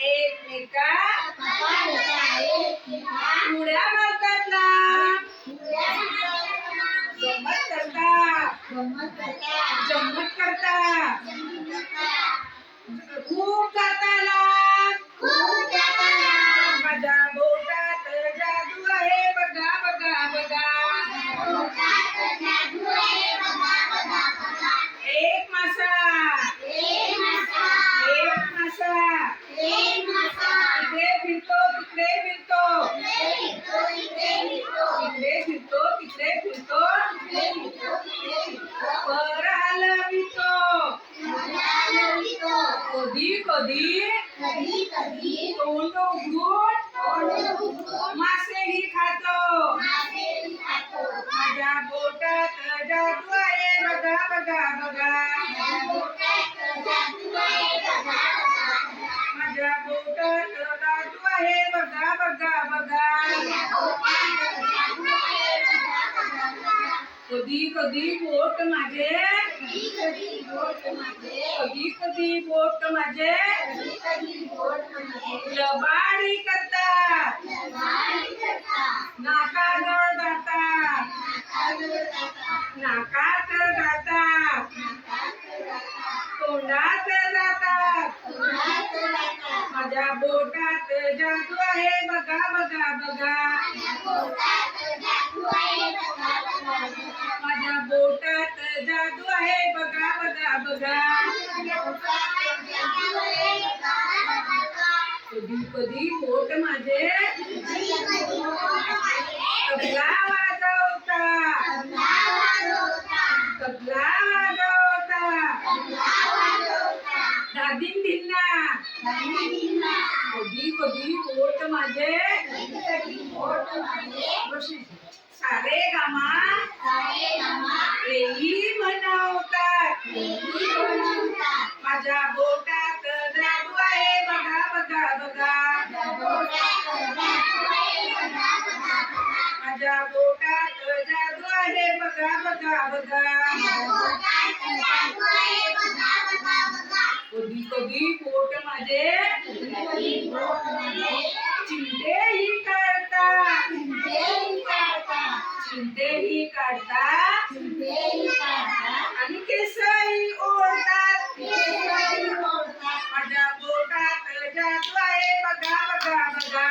एकमेका उड्या मारतात ना गमत करता. जम्मत करता. खूप जाताला माझ्या मासा। एक मासा. इकडे फिरतो तिकडे फिरतो। इकडे फिरतो, इकडे फिरतो. इकडे फिरतो तिकडे फिरतो। इकडे फिरतो, इकडे फिरतो. पर हलवितो कधी कधी? तोंड उघडून मासेही मासे खातो. माझ्या बोटात जादू आहे बघा बघा बघा। माझ्या बोटात आहे बघा बघा बघा. कधी कधी बोट माझे कधी कधी बोट माझे लबाडी करतात. नाकाजवळ जातात नाकात जातात तोंडात. माझ्या बोटात जादू आहे बघा बघा बघा. माझ्या बोटात जादू आहे बघा बघा बघा बोटात जादू आहे बघा, बघा, बघा. कधी कधी बोट माझे माझे कधी कधी बोट माझे सारे गामा देवी बनवतात. माझ्या बोटात जादू आहे बघा, बघा, बघा. माझ्या बोटात जादू आहे बघा बघा बघा कधी कधी बोट माझे चिंतेही काढतात. चिंतेही काढतात. चिंतेही काढतात. आणि केसही ओढतात. माझ्या बोटात आहे. बघा बघा बघा,